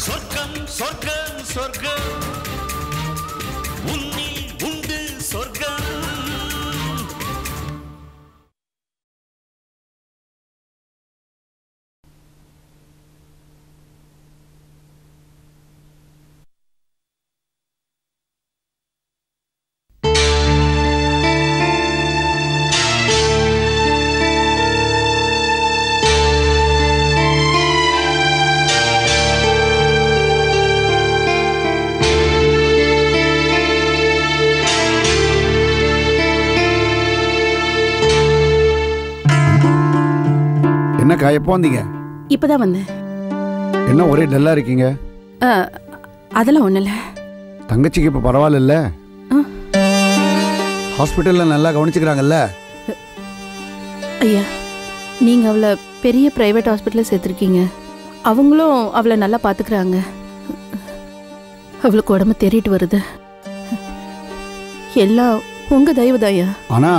சொர்க்கம் சொர்க்கம் சொர்க்கம். என்னக்கா எப்போ வந்தீங்க இப்பதான் வந்தேன். என்ன ஒரே டல்லா இருக்கீங்க? அதெல்லாம் ஒண்ணும் இல்ல. தங்கச்சிக்கு இப்போ பரவாயில்ல. ஹாஸ்பிட்டல்ல நல்லா கவனிச்சுக்கிறாங்கல்ல? ஐயா நீங்க அவளை பெரிய பிரைவேட் ஹாஸ்பிட்டல்ல சேர்த்துருக்கீங்க. அவங்களும் அவளை நல்லா பாத்துக்கிறாங்க. அவளுக்கு உடம்பு தேறிட்டு வருது. எல்லாம் உங்க தயவுதான் ஐயா. ஆனா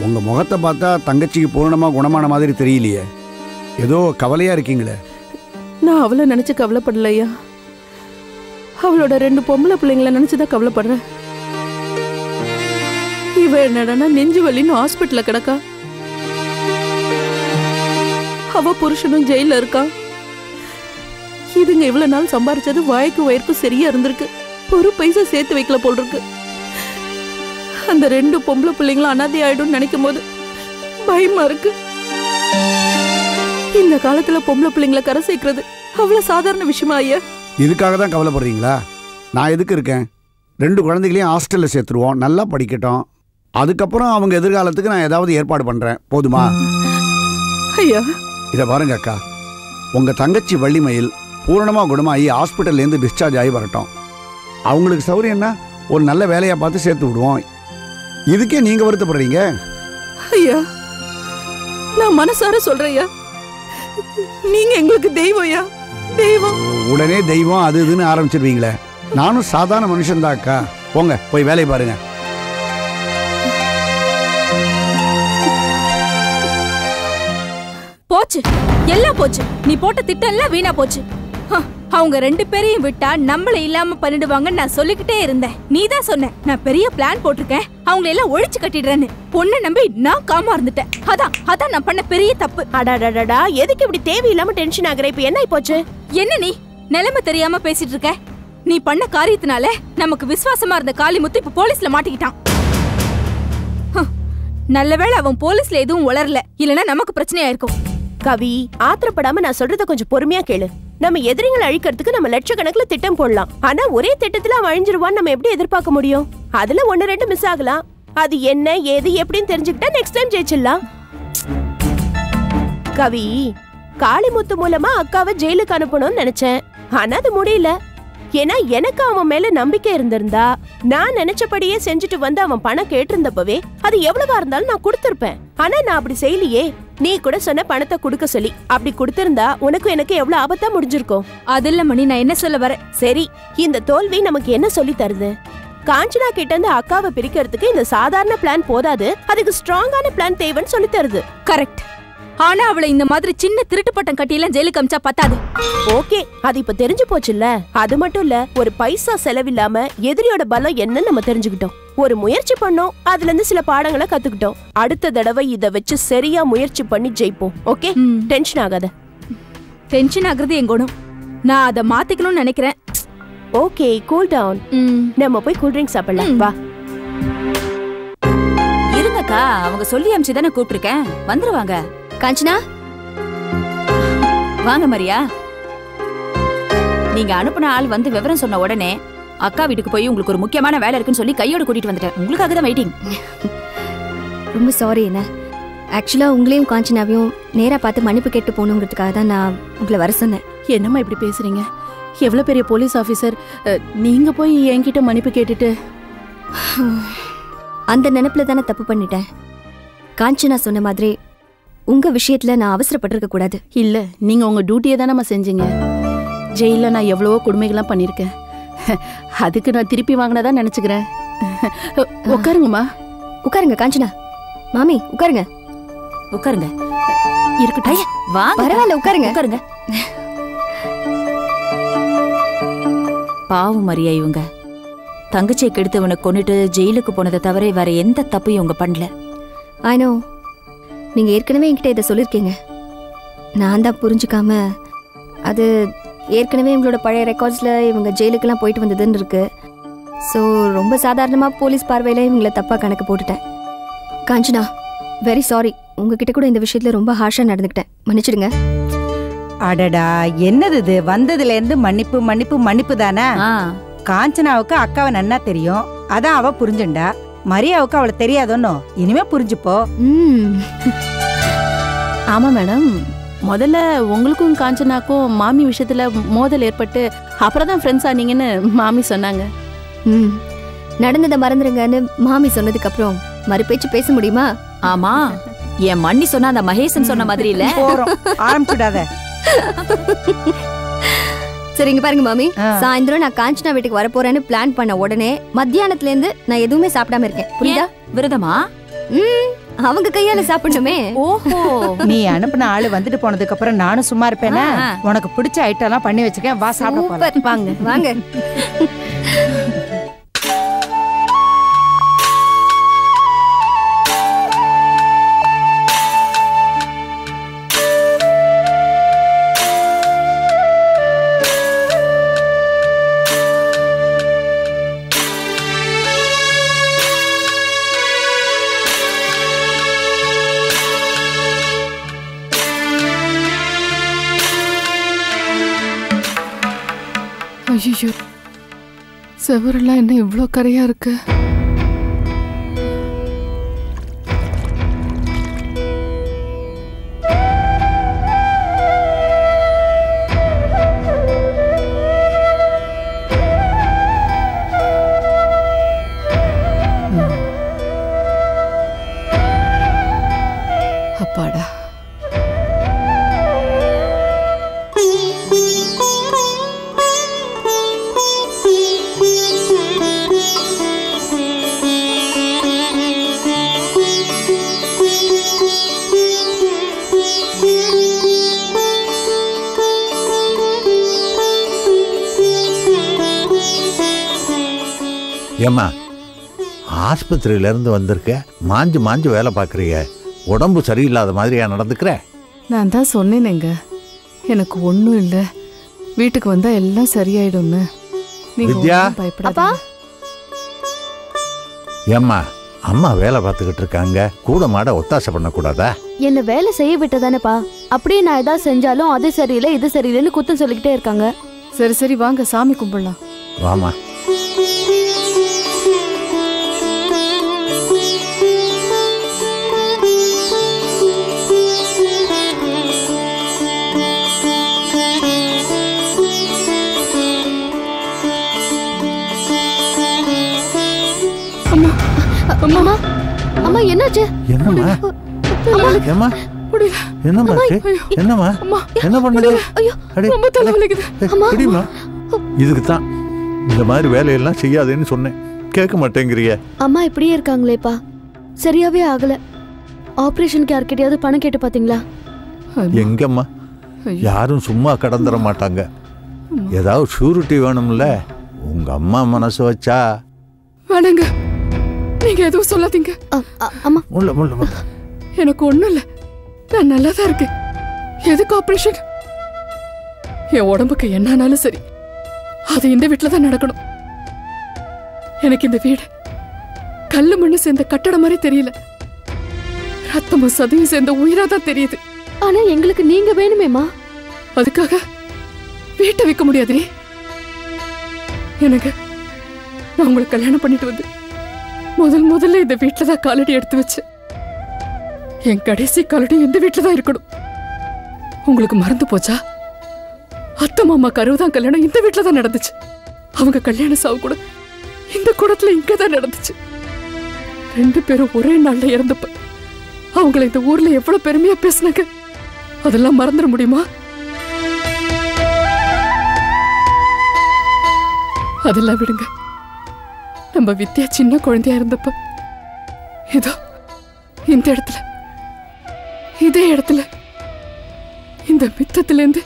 உங்க முகத்தை பார்த்தா தங்கச்சிக்கு பூரணமா குணமான மாதிரி தெரியலையே. ஏதோ கவலையா இருக்கீங்களே. நான் அவளை நினைச்சு கவலைப்படல ஐயா அவளோட ரெண்டு பொம்பளை பிள்ளைங்கள நினைச்சுதான் கவலைப்படுறேன். இவ என்னடனா நெஞ்சு வலின்னு ஹாஸ்பிட்டலில் கிடக்கா? அவ புருஷனும் ஜெயில இருக்கான் இதுங்க இவ்வளவு நாள் சம்பாரிச்சது வாய்க்கு வயிறுக்கும் சரியா இருந்திருக்கு. ஒரு பைசா சேர்த்து வைக்கல போல் இருக்கு. அந்த ரெண்டு பொம்பளை பிள்ளைங்களும் அனாதை ஆயிடும்னு நினைக்கும் போது பயமா இருக்கு. இந்த காலத்துல பொம்பளை பிள்ளைங்களை கரை சேர்க்கறது அவ்வளவு சாதாரண விஷயமா ஐயா? இதுக்காக தான் கவலைப்படுறீங்களா? நான் எதுக்கு இருக்கேன்? ரெண்டு குழந்தைகளையும் ஹாஸ்டலில் சேர்த்துருவோம். நல்லா படிக்கட்டும். அதுக்கப்புறம் அவங்க எதிர்காலத்துக்கு நான் ஏதாவது ஏற்பாடு பண்ணுறேன் போதுமா? ஐயா. இதை பாருங்க அக்கா. உங்கள் தங்கச்சி வள்ளிமயில் பூரணமாக குணமாகி ஹாஸ்பிட்டல்லேருந்து டிஸ்சார்ஜ் ஆகி வரட்டும். அவங்களுக்கு சௌரியம்னா ஒரு நல்ல வேலையாக பார்த்து சேர்த்து விடுவோம். இதுக்கே நீங்கள் வருத்தப்படுறீங்க? ஐயா நான் மனசார சொல்றேன் ஐயா. நீங்க எங்களுக்கு தெய்வம் ஐயா. தெய்வம். உடனே தெய்வம் அது இதுன்னு ஆரம்பிச்சிருவீங்களே. நானும் சாதாரண மனுஷன்தான் அக்கா. போங்க போய் வேலையை பாருங்க. போச்சு. எல்லாம் போச்சு. நீ போட்ட திட்டம் எல்லாம் வீணா போச்சு. அவங்க ரெண்டு பேரையும் விட்டா நம்மள இல்லாம பண்ணிடுவாங்கன்னு நான் சொல்லிக்கிட்டே இருந்தேன். நீ தான் சொன்ன நான் பெரிய பிளான் போட்டிருக்கேன். அவங்கள எல்லாம் ஒழிச்சு கட்டிடுறேன்னு. பொண்ணை நம்பி நான் காமா இருந்துட்டேன் அதான் அதான் நான் பண்ண பெரிய தப்பு. அடாடாடாடா எதுக்கு இப்படி தேவையில்லாம டென்ஷன் ஆகுற? இப்ப என்ன போச்சு என்ன நீ? நிலைமை தெரியாம பேசிட்டு இருக்க? நீ பண்ண காரியத்தினால நமக்கு விசுவாசமா இருந்த காளிமுத்து இப்ப போலீஸ்ல மாட்டிக்கிட்டான். நல்லவேளை அவன் போலீஸ்ல எதுவும் உளரல. இல்லனா நமக்கு பிரச்சனையா இருக்கும் கவி ஆத்திரப்படாம நான் சொல்றத கொஞ்சம் பொறுமையா கேளு. நம்ம எதிரிகளை அழிக்கிறதுக்கு நம்ம லட்சக்கணக்குல திட்டம் போடலாம். ஆனா ஒரே திட்டத்துல அவன் அழிஞ்சிருவான்னு நம்ம எப்படி எதிர்பார்க்க முடியும்? அதுல ஒன்னு ரெண்டு மிஸ் ஆகலாம். அது என்ன ஏது எப்படின்னு தெரிஞ்சுக்கிட்டா நெக்ஸ்ட் டைம் ஜெயிச்சிடலாம். கவி காளிமுத்து மூலமா அக்காவை ஜெயிலுக்கு அனுப்பணும்னு நினைச்சேன். ஆனா அது முடியல. ஏன்னா எனக்கு அவன் மேல நம்பிக்கை இருந்திருந்தா நான் நினைச்சபடியே செஞ்சுட்டு வந்து அவன் பணம் கேட்டிருந்தப்பவே அது எவ்வளவா இருந்தாலும் நான் கொடுத்திருப்பேன். ஆனா நான் அப்படி செய்யலையே. நீ கூட சொன்ன பணத்தை கொடுக்க சொல்லி. அப்படி கொடுத்திருந்தா உனக்கும் எனக்கு எவ்வளவு ஆபத்தா முடிஞ்சிருக்கும். அதில்ல மணி நான் என்ன சொல்ல வரேன்? சரி இந்த தோல்வி நமக்கு என்ன சொல்லி தருது? காஞ்சனா கிட்ட இருந்து அக்காவை பிரிக்கிறதுக்கு இந்த சாதாரண பிளான் போதாது அதுக்கு ஸ்ட்ராங்கான பிளான் தேவைன்னு சொல்லி தருது. கரெக்ட் ஆனா அவளை இந்த மாதிரி சின்ன திருட்டு பட்டம் கட்டியெல்லாம் ஜெயிலுக்கு அமிச்சா பத்தாது. ஓகே அது இப்ப தெரிஞ்சு போச்சுல்ல? அது மட்டும் இல்ல ஒரு பைசா செலவில்லாம எதிரியோட பலம் என்னன்னு நம்ம தெரிஞ்சுக்கிட்டோம். ஒரு முயற்சி பண்ணோம் அதுல இருந்து சில பாடங்களை கத்துக்கிட்டோம். அடுத்த தடவை இத வச்சு சரியா முயற்சி பண்ணி ஜெயிப்போம் ஓகே. டென்ஷன் ஆகாத. டென்ஷன் ஆகுறது என் குணம். நான் அதை மாத்திக்கணும்னு நினைக்கிறேன். ஓகே கூல் டவுன் ம், நம்ம போய் கூல் ட்ரிங்க் சாப்பிடலாம். வா. இருங்கக்கா அவங்க சொல்லி அமிச்சு தானே கூப்பிட்டுருக்கேன். வந்துருவாங்க. காஞ்சனா? வாங்க மரியா. நீங்க அனுப்புன ஆள் வந்து விவரம் சொன்ன உடனே அக்கா வீட்டுக்கு போய் உங்களுக்கு ஒரு முக்கியமான வேலை இருக்குன்னு சொல்லி கையோட கூட்டிட்டு வந்துட்டேன். உங்களுக்காக தான் வெயிட்டிங் ரொம்ப சாரி என்ன ஆக்சுவலாக உங்களையும் காஞ்சனாவையும் நேராக பார்த்து மன்னிப்பு கேட்டு போகணுங்கிறதுக்காக தான் நான் உங்களை வர சொன்னேன். என்னம்மா இப்படி பேசுறீங்க? எவ்வளவு பெரிய போலீஸ் ஆபீசர் அஹ், நீங்க போய் என்கிட்ட மன்னிப்பு கேட்டுட்டு. அந்த நினைப்பில் தானே தப்பு பண்ணிட்டேன். காஞ்சனா சொன்ன மாதிரி உங்கள் விஷயத்தில் நான் அவசரப்பட்டிருக்க கூடாது. இல்ல நீங்க உங்க டியூட்டியை தானம்மா செஞ்சீங்க. ஜெயில நான் எவ்வளவோ கொடுமைகள்லாம் பண்ணியிருக்கேன் அதுக்கு நான் திருப்பி வாங்கினதா நினைச்சுக்கிறேன். உட்காருங்கம்மா. உட்காருங்க காஞ்சனா. மாமி உட்காருங்க. உட்காருங்க. இருக்கட்டும். வாங்க. பரவாயில்ல உட்காருங்க. உட்காருங்க. பாவம் மரியா இவங்க. தங்கச்சியை கெடுத்தவனை கொன்னுட்டு ஜெயிலுக்கு போனதை தவிர வேற எந்த தப்பும் இவங்க பண்ணல. ஆனோ நீங்கள் ஏற்கனவே என்கிட்ட இதை சொல்லியிருக்கீங்க நான் தான் புரிஞ்சுக்காம அது ஏற்கனவே எங்களோட பழைய ரெக்கார்ட்ஸில் இவங்க ஜெயிலுக்கெல்லாம் போயிட்டு வந்ததுன்னு இருக்கு. ஸோ ரொம்ப சாதாரணமாக போலீஸ் பார்வையில் இவங்களை தப்பாக கணக்கு போட்டுட்டேன். காஞ்சனா வெரி சாரி உங்ககிட்ட கூட இந்த விஷயத்தில் ரொம்ப ஹார்ஷாக நடந்துக்கிட்டேன். மன்னிச்சிடுங்க. அடடா என்னது இது? வந்ததுல இருந்து மன்னிப்பு மன்னிப்பு மன்னிப்பு தானே? காஞ்சனாவுக்கு அக்காவை நன்னா தெரியும். அதான் அவ புரிஞ்சுண்டா. மரியாவுக்கு அவளை தெரியாதோன்னோ இனிமே புரிஞ்சுப்போ. ம். ஆமா மேடம். முதல்ல உங்களுக்கும் காஞ்சனாக்கும் மாமி விஷயத்துல மோதல் ஏற்பட்டு அப்புறம் தான் ஃப்ரெண்ட்ஸ் ஆனீங்கன்னு மாமி சொன்னாங்க. ம். நடந்ததை மறந்துடுங்கன்னு மாமி சொன்னதுக்கப்புறம் மறுபேச்சு பேச முடியுமா? ஆமா. என் மண்ணி சொன்ன அந்த மகேசன் சொன்ன மாதிரி இல்ல. ஆரம்பிச்சுடாத. சரி இங்க பாருங்க மாமி. சாயந்தரம் நான் காஞ்சனா வீட்டுக்கு வரப்போறேன்னு பிளான் பண்ண உடனே மத்தியானத்துல இருந்து நான் எதுவுமே சாப்பிடாம இருக்கேன். புரியுதா? விரதமா? ம் அவங்க கையால சாப்பிடணுமே. ஓஹோ. நீ அனுப்புன ஆளு வந்துட்டு போனதுக்கு அப்புறம் நானும் சும்மா இருப்பேனா. உனக்கு பிடிச்ச ஐட்டம் எல்லாம் பண்ணி வச்சிருக்கேன் வா சாப்பிட வாங்க வாங்க. ஐயோ. செவரெல்லாம் என்ன இவ்வளோ கரையா இருக்கு? அப்பாடா. ஏம்மா ஆஸ்பத்திரியில இருந்து வந்திருக்க மாஞ்சு மாஞ்சு வேலை பார்க்குறிய உடம்பு சரியில்லாத மாதிரியா நடந்துக்கிற? நான் தான் சொன்னேனேங்க. எனக்கு ஒன்றும் இல்லை. வீட்டுக்கு வந்தா எல்லாம் சரியாயிடும்னு. நீங்க வித்யா? பயப்படாதீங்க. ஏம்மா அம்மா வேலை பார்த்துக்கிட்டு இருக்காங்க. கூட மாட ஒத்தாசை பண்ணக்கூடாதா? என்ன வேலை செய்ய விட்டதானேப்பா. அப்படியே நான் ஏதாவது செஞ்சாலும் அது சரியில்லை இது சரியில்லைன்னு குத்தம் சொல்லிக்கிட்டே இருக்காங்க. சரி சரி வாங்க சாமி கும்பிடலாம். வாமா அம்மா அம்மா என்னாச்சு? என்னம்மா? ஏம்மா? என்னம்மா ஆச்சு? என்னம்மா? என்ன பண்ணுது? ஐயோ அடே, ரொம்ப தலை வலிக்குது. ஏய், பிடிம்மா இதுக்கு தான். இந்த மாதிரி வேலையெல்லாம் செய்யாதேன்னு சொன்னேன். கேட்க மாட்டேங்கிறிய. அம்மா இப்படியே இருக்காங்களேப்பா. சரியாவே ஆகல. ஆபரேஷனுக்கு யார்கிட்டயாவது பணம் கேட்டு பாத்தீங்களா? எங்கம்மா? யாரும் சும்மா கடந்துட மாட்டாங்க. ஏதாவது ஷூரிட்டி வேணும்ல? உங்க அம்மா மனசு வச்சா. வேணாங்க நீங்க எதுவும் சொல்லாதீங்க. அம்மா. முள்ள முள்ள முள்ள எனக்கு ஒண்ணும் இல்ல. நான் நல்லா தான் இருக்கேன். எதுக்கு ஆபரேஷன் என் உடம்புக்கு என்னானாலும் சரி. அது இந்த வீட்டில் தான் நடக்கணும். எனக்கு இந்த வீடு கல்லு மண்ணு சேர்ந்த கட்டடம் மாதிரி தெரியல. ரத்தமும் சதையும் சேர்ந்த உயிரா தான் தெரியுது. ஆனா எங்களுக்கு நீங்க வேணுமேமா அதுக்காக வீட்டை விற்க முடியாதுரே எனக்கு நான் உங்களை கல்யாணம் பண்ணிட்டு வந்து முதல் முதல்ல இந்த வீட்டில் தான் காலடி எடுத்து வச்சு. என் கடைசி காலடி இந்த வீட்டில் தான் இருக்கணும். உங்களுக்கு மறந்து போச்சா? அத்தை மாமா கருவுதான் கல்யாணம் இந்த வீட்டில் தான் நடந்துச்சு. அவங்க கல்யாண சாவு கூட இந்த கூடத்தில் இங்கே தான் நடந்துச்சு. ரெண்டு பேரும் ஒரே நாளில் இறந்தப்ப அவங்கள இந்த ஊரில் எவ்வளவு பெருமையாக பேசினாங்க? அதெல்லாம் மறந்துட முடியுமா? அதெல்லாம் விடுங்க. நம்ம வித்யா சின்ன குழந்தையா இருந்தப்ப இதோ இந்த இடத்துல இதே இடத்துல இந்த மித்தத்திலேருந்து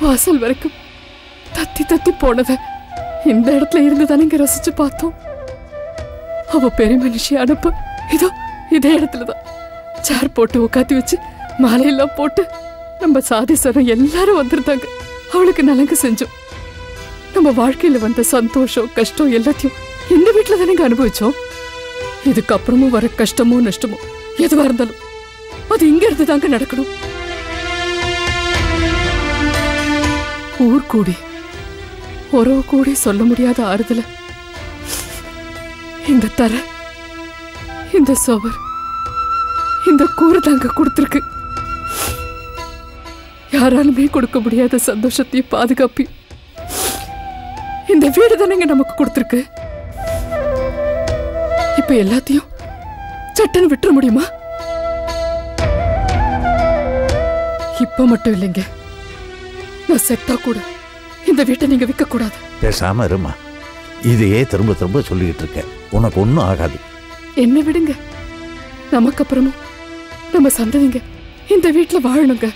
வாசல் வரைக்கும் தத்தி தத்தி போனத இந்த இடத்துல இருந்து தானேங்க ரசிச்சு பார்த்தோம். அவ பெரிய மனுஷி அனுப்ப இதோ இதே இடத்துல தான் சேர் போட்டு உட்காத்தி வச்சு மாலையெல்லாம் போட்டு நம்ம சாதீஸ்வரம் எல்லாரும் வந்திருந்தாங்க. அவளுக்கு நலங்கு செஞ்சோம். நம்ம வாழ்க்கையில வந்த சந்தோஷம் கஷ்டம் எல்லாத்தையும் இந்த வீட்டில் தானேங்க அனுபவிச்சோம்? இதுக்கப்புறமும் வர கஷ்டமோ நஷ்டமோ எதுவா இருந்தாலும் அது இங்க இருந்து தாங்க நடக்கணும். ஊர் கூடி உறவு கூடி சொல்ல முடியாத ஆறுதல. இந்த தர இந்த சுவர் இந்த கூறு தாங்க கொடுத்துருக்கு. யாராலுமே கொடுக்க முடியாத சந்தோஷத்தையும் பாதுகாப்பையும் இந்த வீடு தானேங்க நமக்கு கொடுத்துருக்கு? இப்ப எல்லாத்தையும் சட்டன்னு விட்டுற முடியுமா? இப்ப மட்டும் இல்லைங்க. நான் செத்தா கூட இந்த வீட்டை நீங்க விற்க கூடாது பேசாம இருமா. இதையே திரும்ப திரும்ப சொல்லிக்கிட்டு இருக்க. உனக்கு ஒன்றும் ஆகாது. என்ன விடுங்க. நமக்கு அப்புறமும் நம்ம சந்ததிங்க இந்த வீட்ல வாழணுங்க.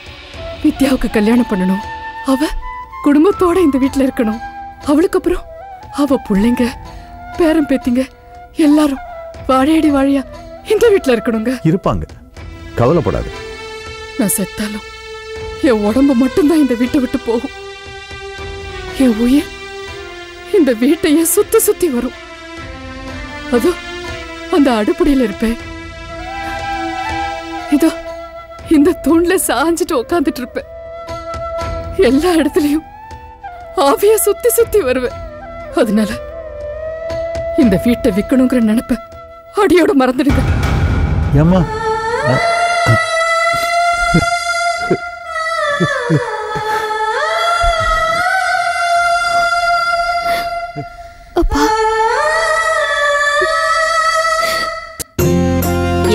வித்யாவுக்கு கல்யாணம் பண்ணணும். அவ குடும்பத்தோட இந்த வீட்ல இருக்கணும். அவளுக்கு அப்புறம் அவ புள்ளைங்க பேரன் பேத்திங்க எல்லாரும் வாழையடி வாழையா இந்த வீட்ல இருக்கணுங்க. இருப்பாங்க. கவலைப்படாது. நான் செத்தாலும் என் உடம்பு மட்டும்தான் இந்த வீட்டை விட்டு போகும். என் உயிர் இந்த வீட்டையே சுத்தி சுத்தி வரும். அதோ அந்த அடுப்படியில இருப்பேன். இதோ இந்த தூண்ல சாஞ்சிட்டு உட்காந்துட்டு இருப்பேன். எல்லா இடத்துலயும் ஆவிய சுத்தி சுத்தி வருவேன். அதனால இந்த வீட்டை விக்கணுங்கிற நினைப்ப அடியோட மறந்துடுங்க. ஏம்மா?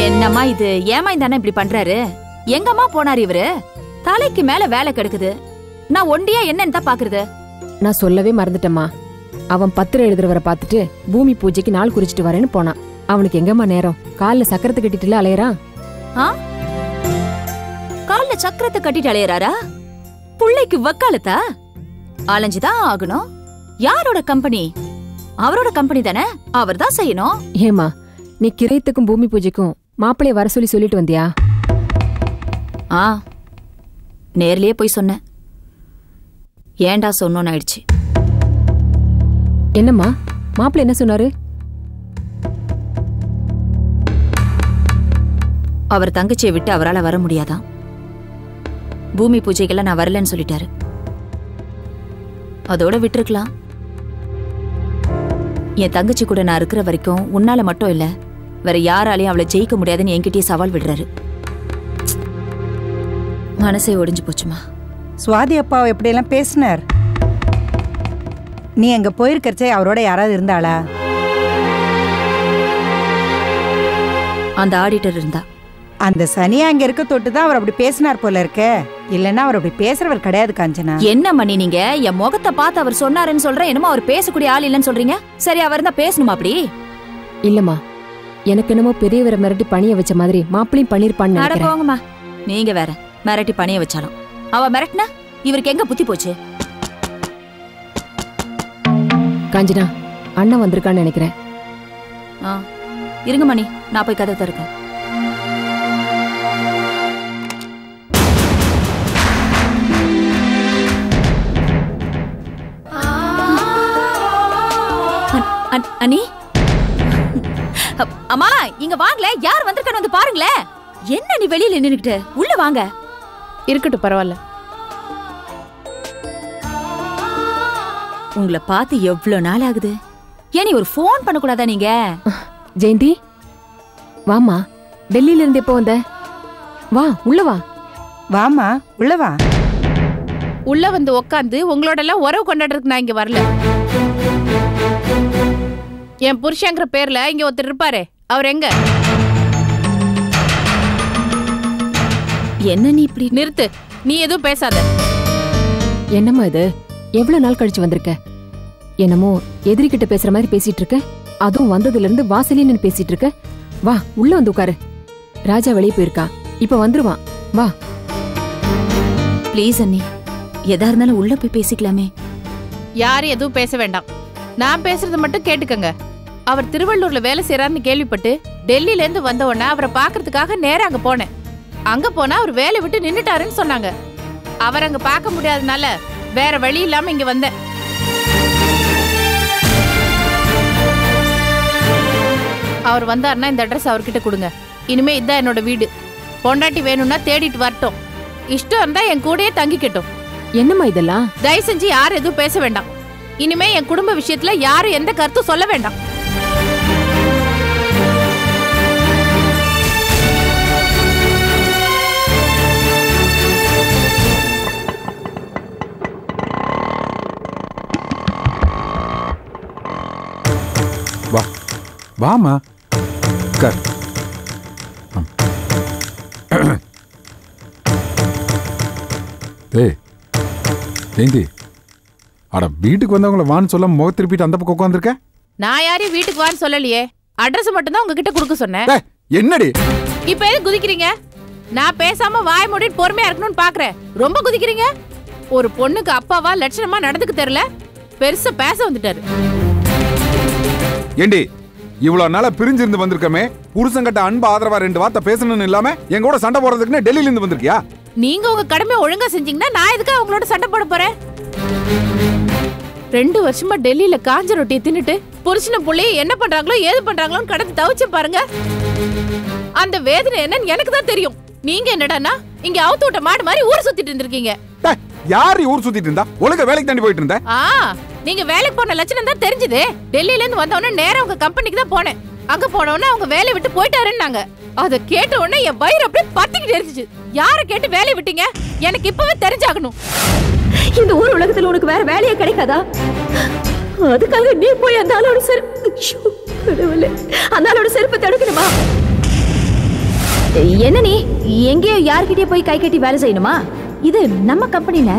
என்னம்மா இது? ஏமா இந்த அண்ணன் இப்படி பண்றாரு? எங்கம்மா போனாரு இவரு? தலைக்கு மேல வேலை கெடுக்குது. நான் ஒண்டியா என்னன்னு தான் பாக்குறது. நான் சொல்லவே மறந்துட்டேம்மா. அவன் பத்திரம் எழுதுறவரை பார்த்துட்டு பூமி பூஜைக்கு நாள் குறிச்சிட்டு வரேன்னு போனான். அவனுக்கு எங்கம்மா நேரம்? கால்ல சக்கரத்தை கட்டிட்டுல அலையறான் ஆ? கால்ல சக்கரத்தை கட்டிட்டு அலையறாரா? புள்ளைக்கு வக்காலத்தா? அலைஞ்சுதான் ஆகணும். யாரோட கம்பெனி? அவரோட கம்பெனி தானே? அவர் தான் செய்யணும். ஏமா நீ கிரயத்துக்கும் பூமி பூஜைக்கும் மாப்பிளைய வர சொல்லி சொல்லிட்டு வந்தியா? ஆ நேர்லயே போய் சொன்னேன். ஏன்டா சொன்னோன்னு ஆயிடுச்சு. என்னம்மா மாப்பிள்ளை என்ன சொன்னாரு? அவர் தங்கச்சியை விட்டு அவரால வர முடியாதாம் பூமி பூஜைக்கெல்லாம் நான் வரலன்னு சொல்லிட்டாரு. அதோட விட்டுருக்கலாம். என் தங்கச்சி கூட நான் இருக்கிற வரைக்கும் உன்னால மட்டும் இல்ல வேற யாராலையும் அவளை ஜெயிக்க முடியாதுன்னு என்கிட்டயே சவால் விடுறாரு. மனசே ஒடிஞ்சு போச்சுமா. சுவாதி அப்பாவை எப்படியெல்லாம் பேசினார்? நீ அங்க போயிருக்கறச்சே அவரோட யாராவது இருந்தாளா? அந்த ஆடிட்டர் இருந்தா. அந்த சனியா அங்க இருக்க தொட்டு தான் அவர் அப்படி பேசினார் போல இருக்க. இல்லைன்னா அவர் அப்படி பேசுறவர் கிடையாது காஞ்சனா. என்ன மணி நீங்க? என் முகத்தை பார்த்து அவர் சொன்னாருன்னு சொல்றேன் என்னமோ அவர் பேசக்கூடிய ஆள் இல்லைன்னு சொல்றீங்க? சரி அவர் இருந்தா பேசணுமா அப்படி? இல்லம்மா. எனக்கு என்னமோ பெரியவரை மிரட்டி பணிய வச்ச மாதிரி மாப்பிளையும் பண்ணிருப்பான்னு அட போங்கம்மா. நீங்க வேற மிரட்டி பணிய வச்சாலும். அவ மிரட்டினா இவருக்கு எங்க புத்தி போச்சு? காஞ்சனா அண்ணன் வந்திருக்கான்னு நினைக்கிறேன். ஆ இருங்க மணி நான் போய் கதை திறக்கேன் அன்- அம்மா இங்க வாங்களே. யார் வந்திருக்கான்னு வந்து பாருங்களேன். என்ன நீ வெளியில நின்னுக்கிட்டு? உள்ள வாங்க. இருக்கட்டும் பரவாயில்ல. உங்களை பார்த்து எவ்வளவு நாள் ஆகுது? ஏன் நீ ஒரு ஃபோன் பண்ணக்கூடாதா நீங்க? ஜெயந்தி வாமா டெல்லியில இருந்து எப்போ வந்த? வா உள்ள வா. வாமா உள்ள வா. உள்ள வந்து உக்காந்து உங்களோட எல்லாம் உறவு கொண்டாடுறதுக்கு நான் இங்க வரல. என் புருஷங்கிற பேர்ல இங்க ஒருத்தர் இருப்பாரு. அவர் எங்க? என்ன நீ இப்படி நிறுத்து. நீ எதுவும் பேசாத. என்னம்மா இது? எவ்வளவு நாள் கழிச்சு வந்திருக்க? என்னமோ எதிரிகிட்ட பேசுற மாதிரி பேசிட்டு இருக்க அதுவும் வந்ததுல இருந்து வாசலே நின்னு பேசிட்டு இருக்க வா உள்ள வந்து உட்காரு. ராஜா வெளியே போயிருக்கா. இப்ப வந்துருவான். வா. ப்ளீஸ் அண்ணி எதா இருந்தாலும் உள்ள போய் பேசிக்கலாமே. யாரும் எதுவும் பேச வேண்டாம். நான் பேசுறது மட்டும் கேட்டுக்கங்க. அவர் திருவள்ளூர்ல வேலை செய்யறாருன்னு கேள்விப்பட்டு டெல்லில இருந்து வந்த உடனே அவரை பாக்குறதுக்காக நேரா அங்க போனேன். அங்க போனா அவர் வேலை விட்டு நின்னுட்டாருன்னு சொன்னாங்க. அவர் அங்க பார்க்க முடியாதனால வேற வழி இல்லாம இங்க வந்தேன். அவர் வந்தாருன்னா இந்த அட்ரஸ் அவர்கிட்ட கொடுங்க. இனிமே இதான் என்னோட வீடு. பொண்டாட்டி வேணும்னா தேடிட்டு வரட்டும். இஷ்டம் இருந்தா என் கூடயே தங்கிக்கட்டும். என்னம்மா இதெல்லாம்? தயவு செஞ்சு யாரும் எதுவும் பேச வேண்டாம். இனிமே என் குடும்ப விஷயத்துல யாரும் எந்த கருத்தும் சொல்ல வேண்டாம். வா. வாமா கர். ஏய் ஏந்தி அட வீட்டுக்கு வந்தவங்கள வான்னு சொல்ல முக திருப்பிட்டு அந்த பக்கம் உட்காந்துருக்க நான் யாரையும் வீட்டுக்கு வான்னு சொல்லலையே. அட்ரஸ் மட்டும் தான் உங்ககிட்ட கொடுக்க சொன்னேன். என்னடி? இப்ப எது குதிக்கிறீங்க? நான் பேசாம வாய் மூடிட்டு பொறுமையா இருக்கணும்னு பாக்குறேன். ரொம்ப குதிக்கிறீங்க? ஒரு பொண்ணுக்கு அப்பாவா லட்சணமா நடந்துக்க தெரியல. பெருசா பேச வந்துட்டாரு. ஏண்டி இவ்வளவு நாளா பிரிஞ்சிருந்து வந்திருக்கமே புருஷங்கிட்ட அன்பு ஆதரவா ரெண்டு வார்த்தை பேசணும்னு இல்லாம எங்க கூட சண்டை போடுறதுக்குன்னு டெல்லியில இருந்து வந்திருக்கியா? நீங்க உங்க கடமையை ஒழுங்கா செஞ்சீங்கன்னா நான் எதுக்கு அவங்களோட சண்டை போட போறேன்? ரெண்டு வருஷமா டெல்லியில காஞ்ச ரொட்டியை தின்னுட்டு புருஷன புள்ளைய என்ன பண்றாங்களோ ஏது பண்றாங்களோன்னு கடந்து தவிச்சு பாருங்க. அந்த வேதனை என்னன்னு எனக்கு தான் தெரியும். நீங்க என்னடான்னா இங்க அவுத்து விட்ட மாடு மாதிரி ஊர் சுத்திட்டு இருந்திருக்கீங்க. யார் ஊர் சுத்திட்டு இருந்தா? ஒழுங்கா வேலைக்கு தாண்டி போயிட்டு இருந்த? ஆ நீங்க வேலைக்கு போன லட்சணம் தான் தெரிஞ்சது. டெல்லியில இருந்து வந்த உடனே நேரா உங்க கம்பெனிக்கு தான் போனேன். அங்க போன உடனே அவங்க வேலையை விட்டு போயிட்டாருன்னாங்க அத கேட்ட உடனே என் வயிறு அப்படியே பத்திக்கிட்டு எரிஞ்சிச்சு. யார கேட்டு வேலையை விட்டீங்க? எனக்கு இப்பவே தெரிஞ்சாகணும். இந்த ஊர் உலகத்துல உனக்கு வேற வேலையே கிடைக்காதா? அதுக்காக நீ போய் அந்த ஆளோட செருப்பு கடவுளே. அந்த ஆளோட செருப்பை தடுக்கணுமா? என்ன நீ? எங்கேயோ யார்கிட்டயே போய் கை கட்டி வேலை செய்யணுமா? இது நம்ம கம்பெனில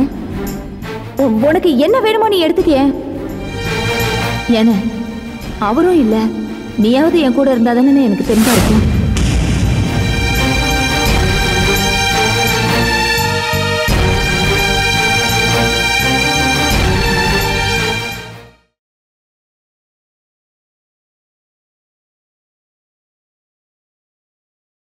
உனக்கு என்ன வேணுமோ நீ எடுத்துக்கிய. என்ன அவரும் இல்ல. நீயாவது என் கூட இருந்தாதானே எனக்கு தெம்பா இருக்கும்.